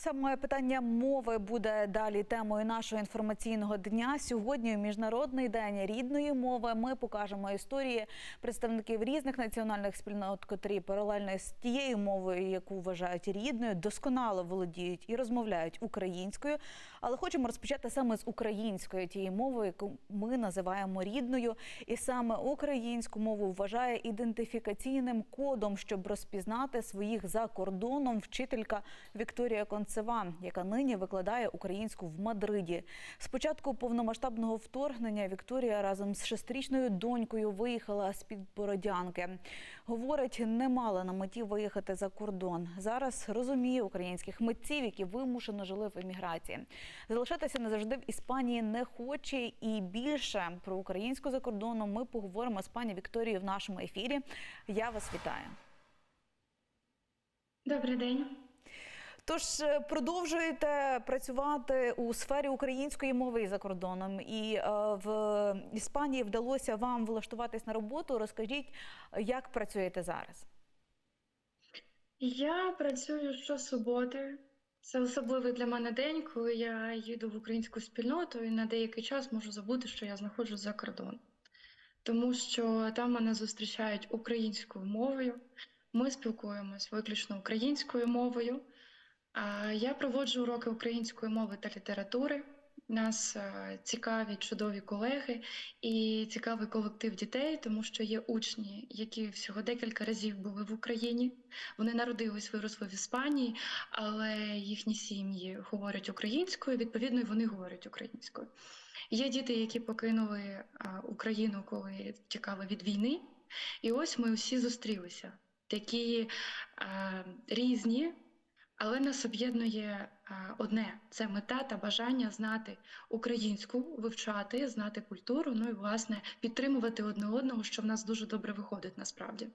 Саме питання мови буде далі темою нашого інформаційного дня. Сьогодні у міжнародний день рідної мови. Ми покажемо історії представників різних національних спільнот, котрі паралельно з тією мовою, яку вважають рідною, досконало володіють і розмовляють українською. Але хочемо розпочати саме з української тієї мови, яку ми називаємо рідною. І саме українську мову вважає ідентифікаційним кодом, щоб розпізнати своїх за кордоном вчителька Вікторія Концева, яка нині викладає українську в Мадриді. З початку повномасштабного вторгнення Вікторія разом з шестирічною донькою виїхала з під Бородянки. Говорить, не мала на меті виїхати за кордон. Зараз розуміє українських митців, які вимушено жили в еміграції. Залишатися назавжди в Іспанії не хоче і більше про українську за кордоном ми поговоримо з пані Вікторією в нашому ефірі. Я вас вітаю. Добрий день. Тож е, продовжуєте працювати у сфері української мови за кордоном, і е, в Іспанії вдалося вам влаштуватись на роботу. Розкажіть, як працюєте зараз? Я працюю щосуботи. Це особливий для мене день, коли я їду в українську спільноту і на деякий час можу забути, що я знаходжусь за кордоном. Тому що там мене зустрічають українською мовою. Ми спілкуємось виключно українською мовою. Я проводжу уроки української мови та літератури. Нас е, цікаві, чудові колеги і цікавий колектив дітей, тому що є учні, які всього декілька разів були в Україні. Вони народились, виросли в Іспанії, але їхні сім'ї говорять українською. Відповідно, і вони говорять українською. Є діти, які покинули Україну, коли тікали від війни. І ось ми всі зустрілися. Такі а, різні, але нас об'єднує одне: це мета та бажання знати українську, вивчати, знати культуру, ну і власне підтримувати одне одного, що в нас дуже добре виходить насправді.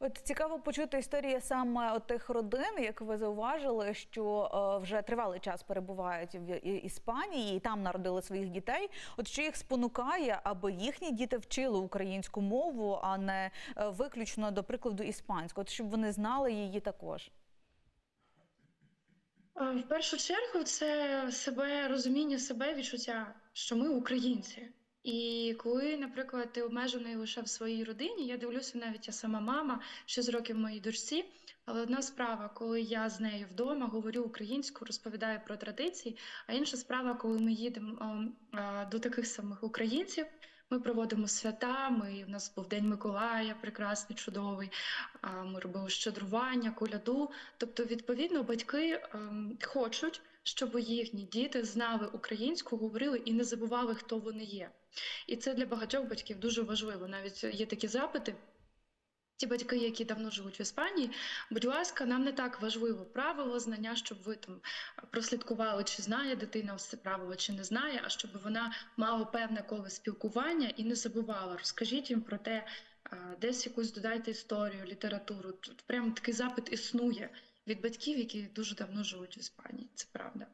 От цікаво почути історії саме тих родин, як ви зауважили, що е, вже тривалий час перебувають в Іспанії і там народили своїх дітей. От що їх спонукає, аби їхні діти вчили українську мову, а не е, виключно до прикладу іспанську, от щоб вони знали її також. В першу чергу це себе розуміння себе, відчуття, що ми українці. І коли, наприклад, ти обмежений лише в своїй родині, я дивлюся, навіть я сама мама, 6 років моїй дочці. Але одна справа, коли я з нею вдома говорю українською, розповідаю про традиції. А інша справа, коли ми їдемо а, а, до таких самих українців, ми проводимо свята. Ми у нас був День Миколая, прекрасний, чудовий. Ми робили щедрування, коляду. Тобто, відповідно, батьки ем, хочуть, щоб їхні діти знали українську, говорили і не забували, хто вони є. І це для багатьох батьків дуже важливо. Навіть є такі запити. Ті батьки, які давно живуть в Іспанії, будь ласка, нам не так важливо правило, знання, щоб ви там прослідкували, чи знає дитина це правило, чи не знає, а щоб вона мала певне коло спілкування і не забувала. Розкажіть їм про те, десь якусь додайте історію, літературу. Тут прямо такий запит існує від батьків, які дуже давно живуть в Іспанії. Це правда.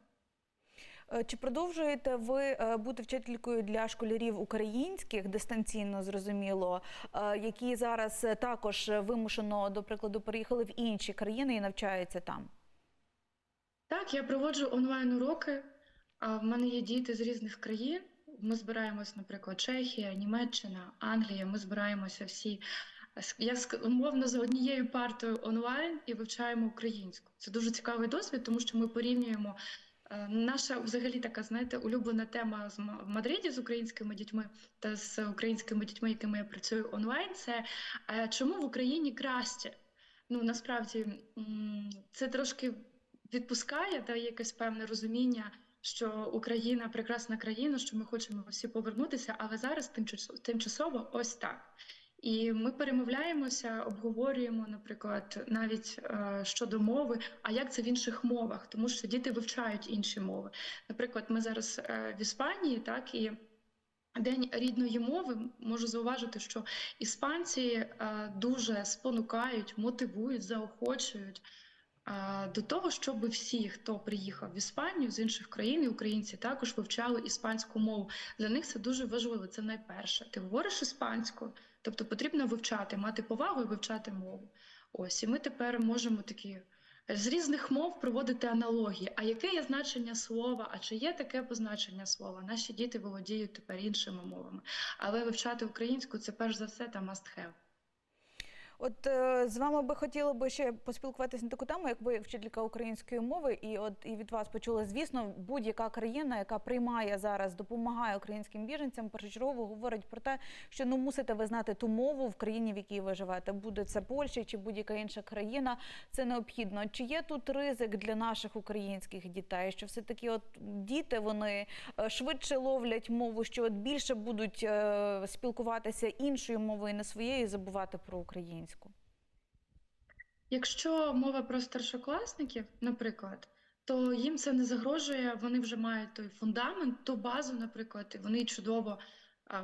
Е, Чи продовжуєте ви е, бути вчителькою для школярів українських дистанційно зрозуміло, е, які зараз також вимушено, до прикладу, переїхали в інші країни і навчаються там? Так, я проводжу онлайн уроки. В мене є діти з різних країн. Ми збираємось, наприклад, Чехія, Німеччина, Англія. Ми збираємося всі я умовно за однією партою онлайн і вивчаємо українську. Це дуже цікавий досвід, тому що ми порівнюємо. Е, Наша взагалі така, знаєте, улюблена тема з в Мадриді з українськими дітьми та з українськими дітьми, якими я працюю онлайн. Це е, чому в Україні краще? Ну насправді це трошки відпускає, дає якесь певне розуміння, що Україна прекрасна країна, що ми хочемо всі повернутися, але зараз тимчасово, тимчасово ось так. І ми перемовляємося, обговорюємо, наприклад, навіть е, щодо мови, а як це в інших мовах, тому що діти вивчають інші мови. Наприклад, ми зараз е, в Іспанії, так і. День рідної мови можу зауважити, що іспанці е, дуже спонукають, мотивують, заохочують до того, щоб всі, хто приїхав в Іспанію з інших країн, і українці також вивчали іспанську мову. Для них це дуже важливо. Це найперше. Ти говориш іспанською, тобто потрібно вивчати, мати повагу і вивчати мову. Ось і ми тепер можемо такі з різних мов проводити аналогії. А яке є значення слова? А чи є таке позначення слова? Наші діти володіють тепер іншими мовами. Але вивчати українську це перш за все та must have. От е, з вами би хотіла би ще поспілкуватися на таку тему, як ви вчителька української мови, і от і від вас почули, звісно, будь-яка країна, яка приймає зараз, допомагає українським біженцям, першочергово говорить про те, що ну мусите ви знати ту мову в країні, в якій ви живете. Буде це Польща чи будь-яка інша країна. Це необхідно. Чи є тут ризик для наших українських дітей? Що все таки, от діти вони е, швидше ловлять мову, що от більше будуть е, спілкуватися іншою мовою, не своєю, і забувати про українську. Якщо мова про старшокласників, наприклад, то їм це не загрожує, вони вже мають той фундамент, ту базу, наприклад, і вони чудово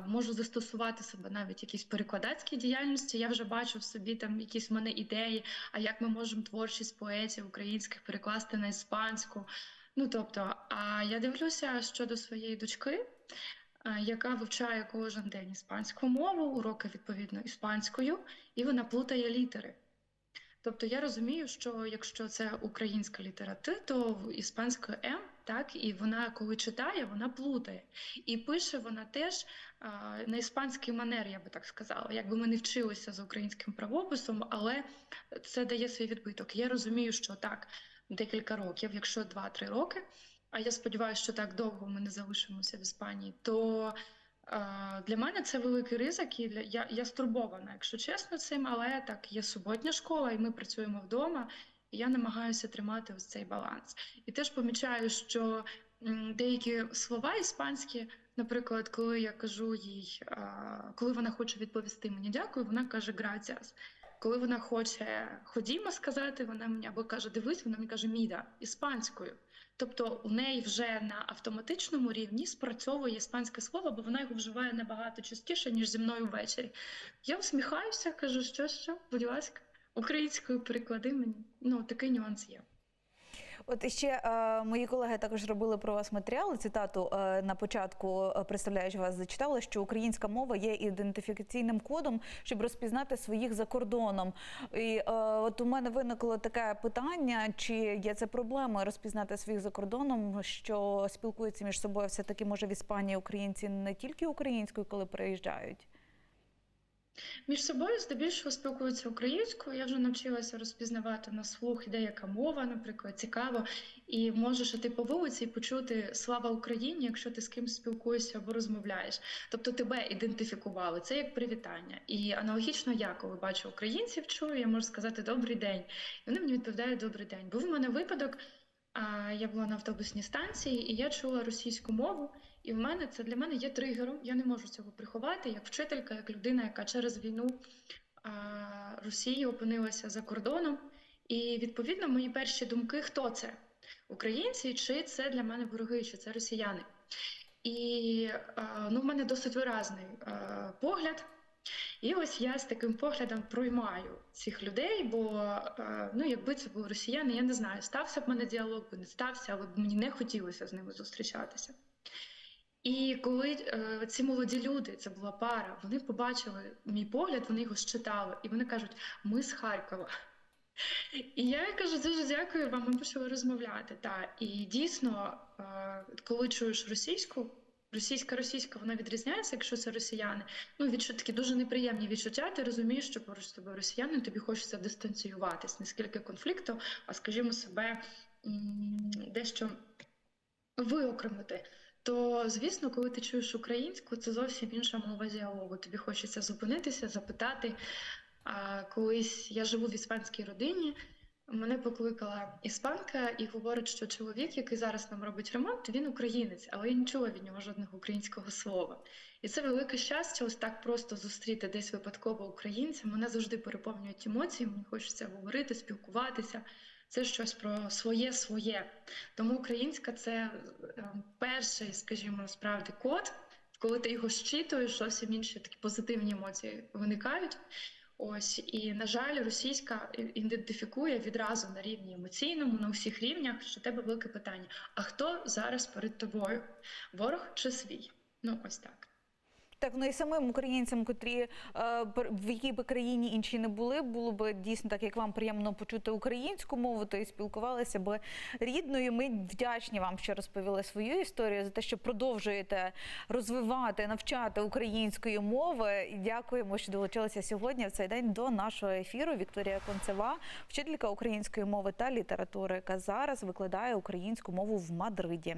можуть застосувати себе навіть в якійсь перекладацькій діяльності. Я вже бачу в собі там якісь в мене ідеї, а як ми можемо творчість поетів українських перекласти на іспанську. Ну тобто, а я дивлюся щодо своєї дочки, яка вивчає кожен день іспанську мову, уроки відповідно іспанською, і вона плутає літери. Тобто я розумію, що якщо це українська літера Т, то в іспанською М, так, і вона, коли читає, вона плутає. І пише вона теж а, на іспанський манер, я би так сказала. Якби ми не вчилися за українським правописом, але це дає свій відбиток. Я розумію, що так, декілька років, якщо 2-3 роки, а я сподіваюся, що так довго ми не залишимося в Іспанії, то а, Для мене це великий ризик, і для я, я стурбована, якщо чесно, цим, але так є суботня школа, і ми працюємо вдома. І я намагаюся тримати ось цей баланс. І теж помічаю, що деякі слова іспанські, наприклад, коли я кажу їй, коли вона хоче відповісти мені дякую, вона каже gracias. Коли вона хоче ходімо сказати, вона мені або каже дивись, вона мені каже міда іспанською. Тобто у неї вже на автоматичному рівні спрацьовує іспанське слово, бо вона його вживає набагато частіше, ніж зі мною ввечері. Я усміхаюся, кажу, що, що, будь ласка, українською переклади мені. Ну, такий нюанс є. От іще е, мої колеги також робили про вас матеріали. Цитату е, на початку, е, представляючи вас, зачитали, що українська мова є ідентифікаційним кодом, щоб розпізнати своїх за кордоном. І е, от у мене виникло таке питання: чи є це проблемою розпізнати своїх за кордоном, що спілкуються між собою все таки може в Іспанії українці не тільки українською, коли приїжджають. Між собою здебільшого спілкуються українською. Я вже навчилася розпізнавати на слух, де яка мова, наприклад, цікаво. І можеш іти по вулиці і почути Слава Україні, якщо ти з кимось спілкуєшся або розмовляєш. Тобто тебе ідентифікували. Це як привітання. І аналогічно я, коли бачу українців, чую, я можу сказати Добрий день. І вони мені відповідають Добрий день. Був у мене випадок. Я була на автобусній станції, і я чула російську мову. І в мене це для мене є тригером. Я не можу цього приховати як вчителька, як людина, яка через війну а, Росії опинилася за кордоном. І відповідно мої перші думки: хто це? Українці, чи це для мене вороги, чи це росіяни? І а, ну, в мене досить виразний а, погляд. І ось я з таким поглядом проймаю цих людей, бо ну, якби це були росіяни, я не знаю, стався б мене діалог, би не стався, але б мені не хотілося з ними зустрічатися. І коли е, ці молоді люди, це була пара, вони побачили мій погляд, вони його считали, і вони кажуть: ми з Харкова. І я кажу, дуже дякую вам, ми почали розмовляти. Та. І дійсно, е, коли чуєш російську, російська російська вона відрізняється, якщо це росіяни. Ну, відчут, такі дуже неприємні відчуття. Ти розумієш, що поруч з тобою росіяни, тобі хочеться дистанціюватись, не скільки конфлікту, а скажімо, себе м, дещо виокремити. То, звісно, коли ти чуєш українську, це зовсім інша мова діалогу. Тобі хочеться зупинитися, запитати. А колись я живу в іспанській родині. Мене покликала іспанка і говорить, що чоловік, який зараз нам робить ремонт, він українець, але я не чула від нього жодного українського слова. І це велике щастя, ось так просто зустріти десь випадково українця. Мене завжди переповнюють емоції, мені хочеться говорити, спілкуватися. Це щось про своє своє. Тому українська це е, перший, скажімо, насправді код. Коли ти його щитуєш, зовсім інші такі позитивні емоції виникають. Ось і на жаль, російська ідентифікує відразу на рівні емоційному, на усіх рівнях, що тебе велике питання: а хто зараз перед тобою? Ворог чи свій? Ну ось так. Так, ну і самим українцям, котрі е, в якій би країні інші не були, було б дійсно так, як вам приємно почути українську мову, то і спілкувалися би рідною. Ми вдячні вам, що розповіли свою історію за те, що продовжуєте розвивати, навчати української мови. І дякуємо, що долучилися сьогодні в цей день до нашого ефіру. Вікторія Концева, вчителька української мови та літератури, яка зараз викладає українську мову в Мадриді.